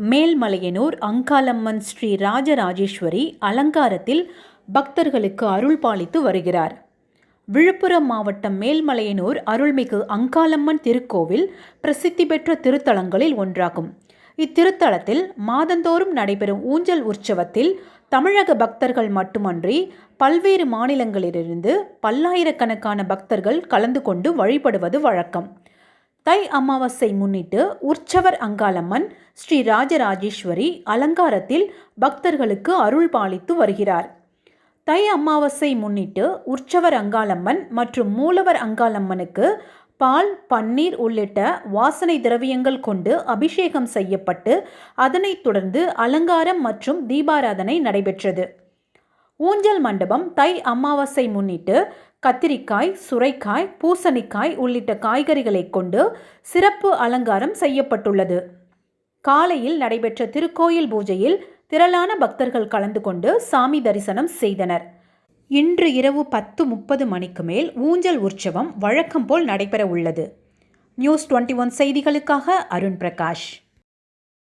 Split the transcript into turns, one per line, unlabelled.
மேல்மலையனூர் அங்காளம்மன் ஸ்ரீ ராஜராஜேஸ்வரி அலங்காரத்தில் பக்தர்களுக்கு அருள் பாலித்து வருகிறார். விழுப்புரம் மாவட்டம் மேல்மலையனூர் அருள்மிகு அங்காளம்மன் திருக்கோவில் பிரசித்தி பெற்ற திருத்தலங்களில் ஒன்றாகும். இத்திருத்தலத்தில் மாதந்தோறும் நடைபெறும் ஊஞ்சல் உற்சவத்தில் தமிழக பக்தர்கள் மட்டுமன்றி பல்வேறு மாநிலங்களிலிருந்து பல்லாயிரக்கணக்கான பக்தர்கள் கலந்து கொண்டு வழிபடுவது வழக்கம். தை அமாவாசை முன்னிட்டு உற்சவர் அங்காளம்மன் ஸ்ரீ ராஜராஜேஸ்வரி அலங்காரத்தில் பக்தர்களுக்கு அருள் பாலித்து வருகிறார். தை அமாவாசை முன்னிட்டு உற்சவர் அங்காளம்மன் மற்றும் மூலவர் அங்காளம்மனுக்கு பால் பன்னீர் உள்ளிட்ட வாசனை திரவியங்கள் கொண்டு அபிஷேகம் செய்யப்பட்டு அதனைத் தொடர்ந்து அலங்காரம் மற்றும் தீபாராதனை நடைபெற்றது. ஊஞ்சல் மண்டபம் தை அமாவாசை முன்னிட்டு கத்திரிக்காய் சுரைக்காய் பூசணிக்காய் உள்ளிட்ட காய்கறிகளை கொண்டு சிறப்பு அலங்காரம் செய்யப்பட்டுள்ளது. காலையில் நடைபெற்ற திருக்கோயில் பூஜையில் திரளான பக்தர்கள் கலந்து கொண்டு சாமி தரிசனம் செய்தனர். இன்று இரவு பத்து முப்பது மணிக்கு மேல் ஊஞ்சல் உற்சவம் வழக்கம் போல் நடைபெற உள்ளது. நியூஸ் டுவெண்ட்டி ஒன் செய்திகளுக்காக அருண் பிரகாஷ்.